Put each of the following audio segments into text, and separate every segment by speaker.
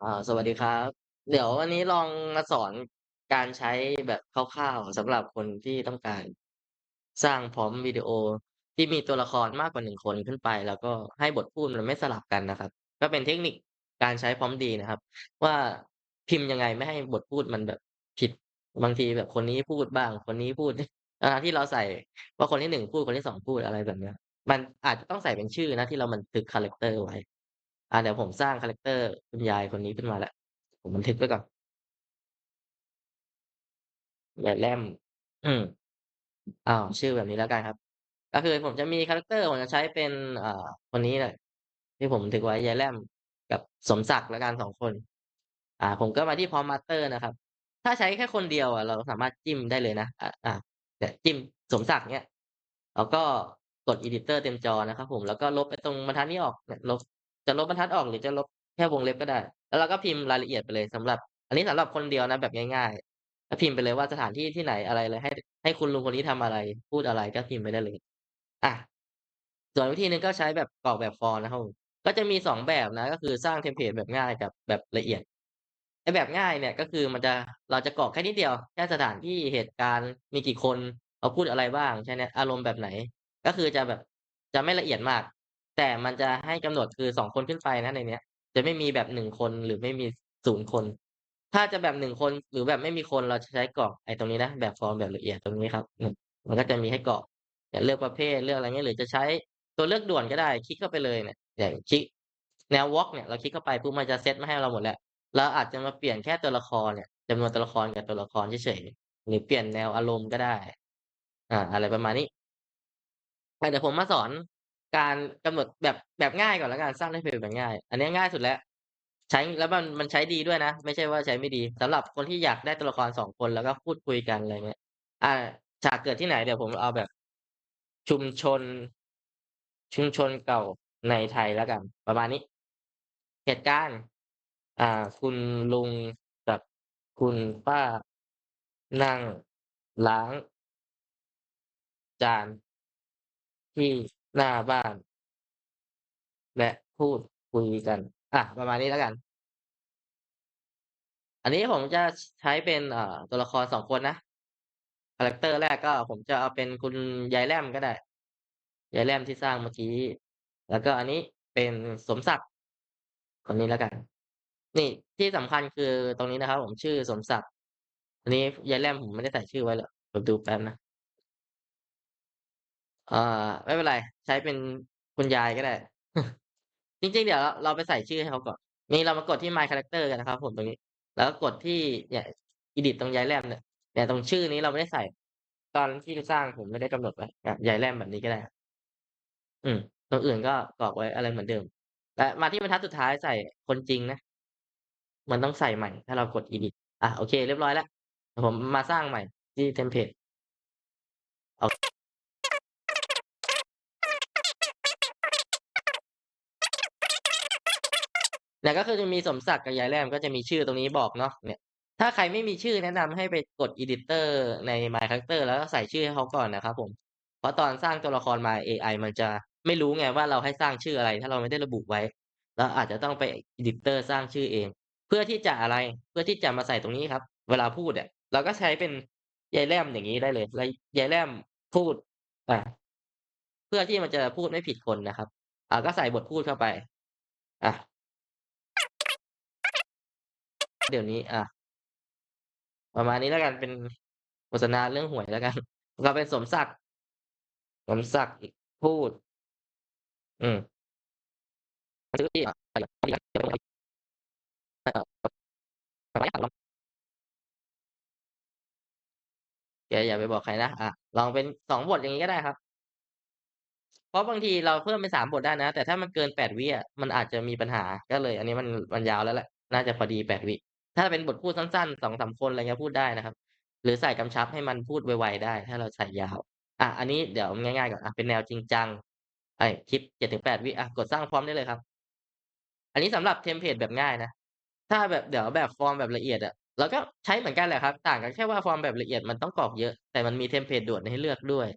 Speaker 1: อ่า สวัสดีครับ เดี๋ยววันนี้ลองมาสอนการใช้แบบคร่าวๆสำหรับคนที่ต้องการสร้างพร็อมวิดีโอที่มีตัวละครมากกว่าหนึ่งคนขึ้นไป แล้วก็ให้บทพูดมันไม่สลับกันนะครับ ก็เป็นเทคนิคการใช้พร็อมดีนะครับ ว่าพิมพ์ยังไงไม่ให้บทพูดมันแบบผิดบางทีแบบคนนี้พูดบ้าง คนนี้พูดทั้งๆที่เราใส่ว่าคนที่หนึ่งพูดคนที่สองพูดอะไรแบบเนี้ย มันอาจจะต้องใส่เป็นชื่อนะที่เราบันทึกคาแรกเตอร์ไว้ อาเดี๋ยวผมสร้างคาแรกเตอร์คุณยายคนนี้ขึ้นมาแล้ว ผมบันทึกไว้ก่อน ยายแล่มอืม อ้าว ชื่อแบบนี้แล้วกันครับ ก็คือผมจะมีคาแรกเตอร์ ผมจะใช้เป็นอ่าคนนี้เลย ที่ผมบันทึกไว้ ยายแล่มกับสมศักดิ์แล้วกัน 2 คน อ่า ผมก็มาที่ Prompt Master นะครับ ถ้าใช้แค่คนเดียวอะ เราสามารถจิ้มได้เลยนะ อ่า อ่า เนี่ยจิ้มสมศักดิ์เงี้ยแล้วก็กด Editor เต็มจอนะครับผม แล้วก็ลบไอ้ตรงบรรทัดนี้ออก เนี่ย ลบ จะลบบรรทัดออกหรือจะลบแค่วงเล็บก็ได้ แล้วเราก็พิมพ์รายละเอียดไปเลยสำหรับ อันนี้สำหรับคนเดียวนะแบบง่ายๆก็พิมพ์ไปเลยว่าสถานที่ที่ไหนอะไรเลย ให้ให้คุณลุงคนนี้ทำอะไร พูดอะไรก็พิมพ์ไปได้เลยอาส่วนวิธีหนึ่งก็ใช้แบบกรอกแบบฟอร์มนะครับก็จะมี2แบบนะ ก็คือสร้างเทมเพลตแบบง่ายกับแบบละเอียดไอ้แบบง่ายเนี่ยก็คือมันจะเราจะกรอกแค่นิดเดียว แค่สถานที่เหตุการณ์มีกี่คนเราพูดอะไรบ้างแค่เนี้ยอารมณ์แบบไหน ก็คือจะแบบจะไม่ละเอียดมาก แต่มันจะให้กำหนดคือ2คนขึ้นไปนะในเนี้ย จะไม่มีแบบ1คนหรือไม่มี0คน ถ้าจะแบบ1คนหรือแบบไม่มีคนเราจะใช้กรอกไอ้ตรงนี้นะแบบฟอร์มแบบละเอียดตรงนี้ครับมันก็จะมีให้กรอกเนี่ยเลือกประเภทเลือกอะไรเงี้ยหรือจะใช้ตัวเลือกด่วนก็ได้ คลิกเข้าไปเลยเนี่ยอย่างคลิกแนววอล์กเนี่ยเราคลิกเข้าไปปุ๊บมันจะเซตมาให้เราหมดแล้วเราอาจจะมาเปลี่ยนแค่ตัวละครเนี่ยจำนวนตัวละครกับตัวละครเฉยๆหรือเปลี่ยนแนวอารมณ์ก็ได้ อ่า อะไรประมาณนี้เดี๋ยวผมมาสอน การกำหนดแบบแบบง่ายก่อนแล้วกันสร้าง template แบบง่าย อันนี้ง่ายสุดแล้ว ใช้แล้วมันมันใช้ดีด้วยนะ ไม่ใช่ว่าใช้ไม่ดีสำหรับคนที่อยากได้ตัวละคร2คนแล้วก็พูดคุยกันอะไรเงี้ยอ่าฉากเกิดที่ไหนเดี๋ยวผมเอาแบบ ชุมชน ชุมชนเก่าในไทยแล้วกัน ประมาณนี้ เหตุการณ์อ่า คุณลุงกับคุณป้านั่งล้าง จานที่ หน้าบ้าน และพูดคุยกัน อะ ประมาณนี้แล้วกัน อันนี้ผมจะใช้เป็นเอ่อตัวละคร2คนนะคาแรกเตอร์แรกก็ผมจะเอาเป็นคุณยายแลมก็ได้ ยายแลมที่สร้างเมื่อกี้ แล้วก็อันนี้เป็นสมศักดิ์คนนี้แล้วกัน นี่ที่สำคัญคือตรงนี้นะครับ ผมชื่อสมศักดิ์อันนี้ยายแลมผมไม่ได้ใส่ชื่อไว้เหรอผมดูแป๊บนะ เอ่าไม่เป็นไร ใช้เป็นคุณยายก็ได้ จริง ๆ เดี๋ยวเราเราไปใส่ชื่อให้เขาก่อน นี่เรามากดที่ My Character กันนะครับผมตรงนี้ แล้วก็กดที่เนี่ย Edit ตรงยายแลมเนี่ยเนี่ยตรงชื่อนี้เราไม่ได้ใส่ ตอนที่สร้างผมไม่ได้กำหนดไว้อะยายแลมแบบนี้ก็ได้ครับอืมตรงอื่นก็กรอกไว้อะไรเหมือนเดิมแต่มาที่บรรทัดสุดท้ายใส่คนจริงนะ มันต้องใส่ใหม่ ถ้าเรากด Edit อาโอเค เรียบร้อยแล้วเดี๋ยวผมมาสร้างใหม่ที่เทมเพลต เนี่ยก็คือจะมีสมศักดิ์กับยายแล่มก็จะมีชื่อตรงนี้บอกเนาะเนี่ย ถ้าใครไม่มีชื่อแนะนำให้ไปกด Editor ใน My Character แล้วก็ใส่ชื่อให้เขาก่อนนะครับผม เพราะตอนสร้างตัวละครมาเอไอมันจะไม่รู้ไงว่าเราให้สร้างชื่ออะไร ถ้าเราไม่ได้ระบุไว้เราอาจจะต้องไป Editor สร้างชื่อเอง เพื่อที่จะอะไรเพื่อที่จะมาใส่ตรงนี้ครับ เวลาพูดเนี่ยเราก็ใช้เป็นยายแล่มอย่างงี้ได้เลยแล้วยายแล่มพูดอาเพื่อที่มันจะพูดไม่ผิดคนนะครับอ่าก็ใส่บทพูดเข้าไปอา เดี๋ยวนี้อะประมาณนี้แล้วกันเป็นโฆษณาเรื่องหวยแล้วกัน ก็เป็นสมศักดิ์สมศักดิ์พูด อืมซื้อที่อ่าแกอย่าไปบอกใครนะอาลองเป็น2บทอย่างงี้ก็ได้ครับ เพราะบางทีเราเพิ่มเป็น3บทได้นะ แต่ถ้ามันเกิน8วิอะมันอาจจะมีปัญหา ก็เลย อันนี้มันมันยาวแล้วแหละ น่าจะพอดี8วิ ถ้าเป็นบทพูดสั้นๆ2-3คนอะไรเงี้ยพูดได้นะครับ หรือใส่กำชับให้มันพูดไวๆได้ ถ้าเราใส่ยาวอาอันนี้เดี๋ยวง่ายๆก่อนอาเป็นแนวจริงจังไอ้คลิป7-8วิอากดสร้างพร้อมได้เลยครับ อันนี้สำหรับเทมเพลตแบบง่ายนะถ้าแบบเดี๋ยวแบบฟอร์มแบบละเอียดอะเราก็ใช้เหมือนกันแหละครับ ต่างกันแค่ว่าฟอร์มแบบละเอียดมันต้องกรอกเยอะแต่มันมีเทมเพลตด่วนให้เลือกด้วย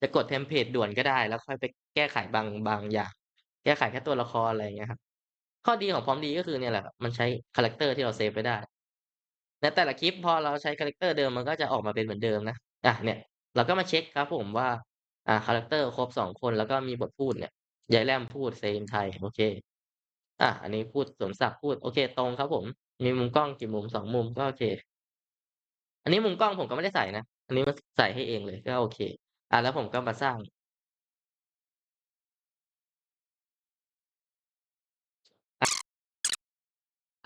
Speaker 1: จะกดเทมเพลตด่วนก็ได้ แล้วค่อยไปแก้ไขบางบางอย่าง แก้ไขแค่ตัวละครอะไรเงี้ยครับ ข้อดีของพร้อมดีก็คือเนี่ยแหละมันใช้คาแรกเตอร์ที่เราเซฟไว้ได้ในแต่ละคลิปพอเราใช้คาแรกเตอร์เดิมมันก็จะออกมาเป็นเหมือนเดิมนะอะเนี่ยเราก็มาเช็กครับผมว่าอ่าคาแรกเตอร์ครบ2คนแล้วก็มีบทพูดเนี่ยยายแลมพูดเซมไทยโอเคอาอันนี้พูดสมศักดิ์พูดโอเค ตรงครับผม มีมุมกล้องกี่มุม2มุมก็โอเค อันนี้มุมกล้องผมก็ไม่ได้ใส่นะอันนี้มใส่ให้เองเลยก็โอเคอาแล้วผมก็มาสร้าง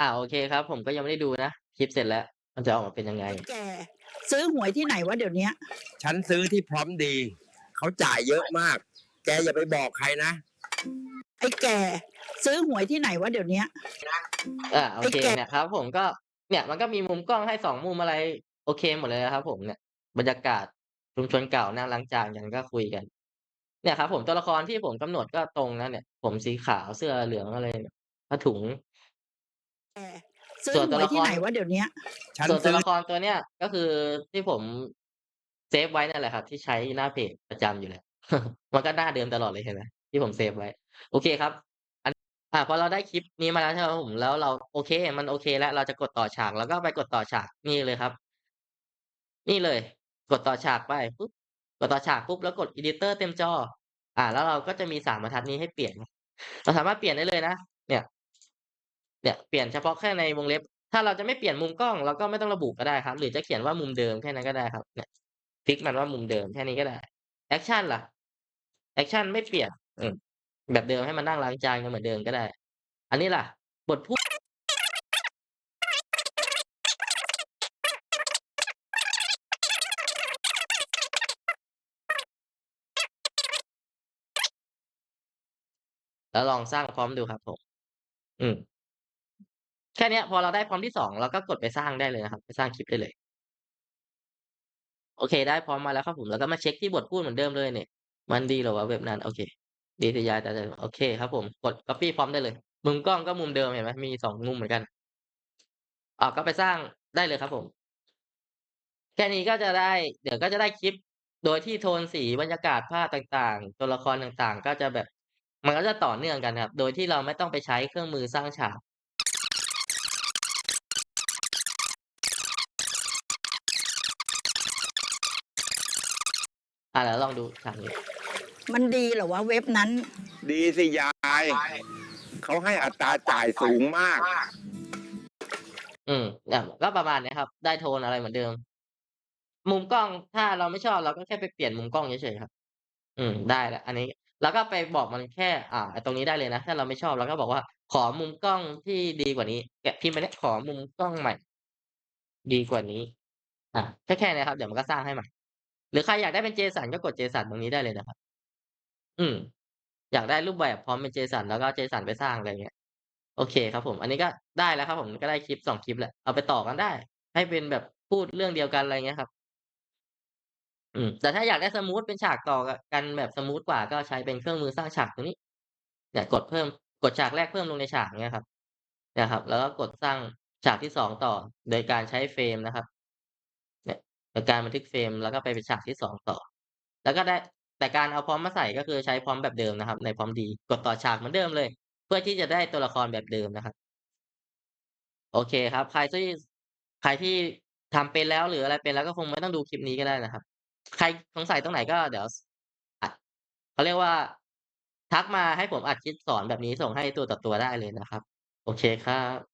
Speaker 1: อาโอเคครับ ผมก็ยังไม่ได้ดูนะคลิปเสร็จแล้ว มันจะออกมาเป็นยังไง
Speaker 2: ไอ้แก่ซื้อหวยที่ไหนวะเดี๋ยวเนี้ย?
Speaker 3: ฉันซื้อที่พร้อมดี เขาจ่ายเยอะมาก แกอย่าไปบอกใครนะ
Speaker 2: ไอ้แก่ซื้อหวยที่ไหนวะเดี๋ยวเนี้ย?
Speaker 1: อาโอ
Speaker 2: ไอ้
Speaker 1: เค
Speaker 2: แก่
Speaker 1: เนี่ยครับ ผมก็เนี่ยมันก็มีมุมกล้องให้2มุมอะไร โอเคหมดเลยอะครับ ผมเนี่ยบรรยากาศชุมชนเก่านั่งล้างจานกันก็คุยกัน เนี่ยครับ ผมตัวละครที่ผมกำหนดก็ตรงนะเนี่ย ผมสีขาวเสื้อเหลืองอะไรเนี่ยผ้าถุง
Speaker 2: แก่ ซื้อ
Speaker 1: ส่วน
Speaker 2: ห
Speaker 1: ตัว
Speaker 2: วย
Speaker 1: ละค
Speaker 2: ที่ไห
Speaker 1: ร
Speaker 2: นวะเดี๋ยวเนี้ย?
Speaker 3: ฉัน
Speaker 1: ส่วน
Speaker 3: ซ
Speaker 1: ตัื้ว
Speaker 3: อ
Speaker 1: ละครตัวเนี้ยก็คือที่ผมเซฟไว้นั่นแหละครับ ที่ใช้หน้าเพจประจำอยู่แล้ว มันก็หน้าเดิมตลอดเลยเห็นไหมที่ผมเซฟไว้ โอเคครับ อันอ่าพอเราได้คลิปนี้มาแล้วใช่ไหมครับผมแล้วเราโอเค มันโอเค แล้วเราจะกดต่อฉากเราก็ไปกดต่อฉากนี่เลยครับ นี่เลย กดต่อฉากไปปุ๊บกดต่อฉากปุ๊บแล้วกด Editor เต็มจอ อ่า แล้วเราก็จะมี3บรรทัดนี้ให้เปลี่ยน เราสามารถเปลี่ยนได้เลยนะเนี่ย เนี่ยเปลี่ยนเฉพาะแค่ในวงเล็บ ถ้าเราจะไม่เปลี่ยนมุมกล้องเราก็ไม่ต้องระบุก็ได้ครับ หรือจะเขียนว่ามุมเดิมแค่นั้นก็ได้ครับเนี่ยฟิกมันว่ามุมเดิมแค่นี้ก็ได้แอกชันล่ะแอกชันไม่เปลี่ยนอืแบบเดิมให้มันนั่งล้างจานกันเหมือนเดิมก็ได้ อันนี้ล่ะ บทพูดแล้วลองสร้างพร้อมดูครับผม อืม ค่นี้พอเราได้พร้อมที่2เราก็กดไปสร้างได้เลยนะครับ ไปสร้างคลิปได้เลย โอเค ได้พร้อมมาแล้วครับผมแล้วก็มาเช็กที่บทพูดเหมือนเดิมเลยเนี่ย มันดีหรอวะเว็บนั้น โอเค ดีสิยายแต่โอเคครับผมกด Copy พร้อมได้เลยมุมกล้องก็มุมเดิมเห็นไหมมี2มุมเหมือนกันอ่าก็ไปสร้างได้เลยครับผม แค่นี้ก็จะได้ เดี๋ยวก็จะได้คลิป โดยที่โทนสีบรรยากาศภาพต่างๆ ตัวละครต่างๆ ก็จะแบบ มันก็จะต่อเนื่องกันครับ โดยที่เราไม่ต้องไปใช้เครื่องมือสร้างฉาก อาเดี๋ยวลองดูฉากนี้
Speaker 2: มันดีเหรอวะเว็บนั้น?
Speaker 3: ดีสิยาย เขาให้อัตราจ่ายสูงมาก
Speaker 1: อืมเนี่ยก็ประมาณเนี้ยครับ ได้โทนอะไรเหมือนเดิม มุมกล้องถ้าเราไม่ชอบเราก็แค่ไปเปลี่ยนมุมกล้องเฉยๆครับ อืม ได้แล้วอันนี้ แล้วก็ไปบอกมันแค่ อ่าไอ้ตรงนี้ได้เลยนะ ถ้าเราไม่ชอบเราก็บอกว่า ขอมุมกล้องที่ดีกว่านี้แกะพิมพ์ไปเนี่ยขอมุมกล้องใหม่ ดีกว่านี้อาแค่แค่เนี้ยครับ เดี๋ยวมันก็สร้างให้ใหม่ หรือใครอยากได้เป็น JSON ก็กด JSON ตรงนี้ได้เลยนะครับ อืม อยากได้รูปแบบพร้อมเป็น JSON แล้วก็ JSON ไปสร้างอะไรเงี้ย โอเคครับผม อันนี้ก็ได้แล้วครับ ผมก็ได้คลิป2คลิปแหล้วเอาไปต่อกันได้ ให้เป็นแบบพูดเรื่องเดียวกันอะไรเงี้ยครับ อืม แต่ถ้าอยากได้สมูทเป็นฉากต่อกันแบบสมูทกว่าก็ใช้เป็นเครื่องมือสร้างฉากตรงนี้ เนี่ย กดเพิ่ม กดฉากแรกเพิ่มลงในฉากเงี้ยครับนี่ยครับ แล้วก็กดสร้างฉากที่2ต่อ โดยการใช้เฟรมนะครับ เนี่ยโดยการบันทึกเฟรมแล้วก็ไปเป็นฉากที่2ต่อ แล้วก็ได้แต่การเอาพร้อมมาใส่ก็คือใช้พร้อมแบบเดิมนะครับ ในพร้อมดีกดต่อฉากเหมือนเดิมเลย เพื่อที่จะได้ตัวละครแบบเดิมนะครับ โอเคครับ ใครที่ใครที่ทำเป็นแล้วหรืออะไรเป็นแล้วก็คงไม่ต้องดูคลิปนี้ก็ได้นะครับ ใครสงสัยตรงไหนก็เดี๋ยวอัดเขาเรียกว่า ทักมาให้ผมอัดคลิปสอนแบบนี้ส่งให้ตัวต่อตัวได้เลยนะครับ โอเคครับ